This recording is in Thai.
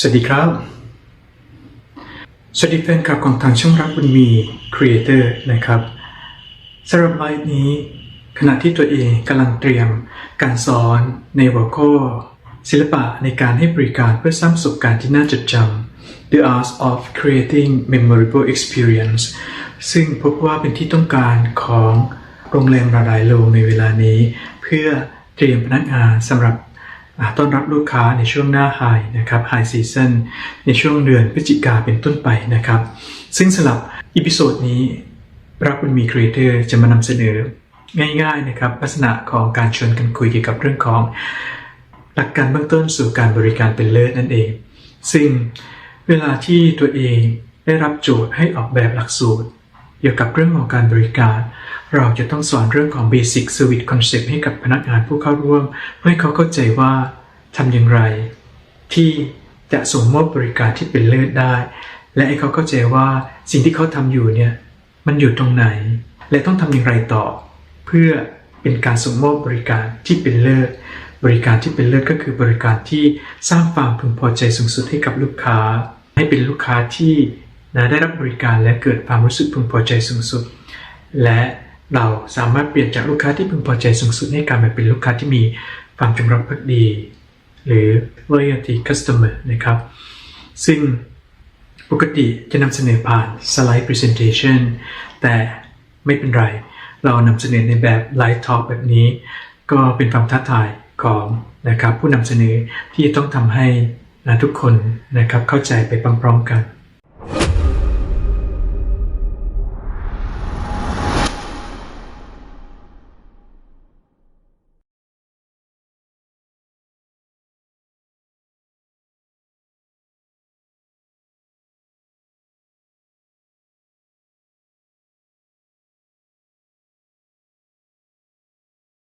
สวัสดีครับ สวัสดีแฟนคลับของทางช่องรักบุญมี Creator นะครับสำหรับไลฟ์นี้ ขณะที่ตัวเองกำลังเตรียมการสอนในหัวข้อ ศิลปะในการให้บริการเพื่อสร้างประสบการณ์ที่น่าจดจำ The Art of Creating Memorable Experience ซึ่งพบว่าเป็นที่ต้องการของโรงแรมหลายๆโรงในเวลานี้ เพื่อเตรียมพนักงานสำหรับ ต้อนรับลูกค้าในช่วงหน้าไฮนะครับไฮซีซันในช่วงเดือนพฤศจิกาเป็นต้นไปนะครับ ซึ่งสำหรับอีพิโซดนี้รักบุญมีครีเอเตอร์จะมานำเสนอง่ายๆนะครับลักษณะของการชวนกันคุยเกี่ยวกับเรื่องของ หลักการเบื้องต้นสู่การบริการเป็นเลิศนั่นเอง ซึ่งเวลาที่ตัวเองได้รับโจทย์ให้ออกแบบหลักสูตร เกี่ยวกับเรื่องของการบริการ เราจะต้องสอนเรื่องของ Basic Service Concept ให้กับพนักงานผู้เข้าร่วม เพื่อให้เขาเข้าใจว่าทำอย่างไร ที่จะส่งมอบบริการที่เป็นเลิศได้ และให้เขาเข้าใจว่าสิ่งที่เขาทำอยู่เนี่ยมันอยู่ตรงไหน และต้องทำอย่างไรต่อ เพื่อเป็นการส่งมอบบริการที่เป็นเลิศบริการที่เป็นเลิศก็คือบริการที่สร้างความพึงพอใจสูงสุดให้กับลูกค้า ให้เป็นลูกค้าที่ นะได้รับบริการและเกิดความรู้สึกพึงพอใจสูงสุด และเราสามารถเปลี่ยนจากลูกค้าที่พึงพอใจสูงสุดให้กลายมาเป็นลูกค้าที่มีความจงรักภักดี หรือ loyalty customer นะครับ ซึ่งปกติจะนำเสนอผ่าน slide presentation แต่ไม่เป็นไร เรานำเสนอในแบบ live talk แบบนี้ ก็เป็นความท้าทายของนะครับผู้นำเสนอที่ต้องทำให้นะทุกคนนะครับเข้าใจไปพร้อมๆกัน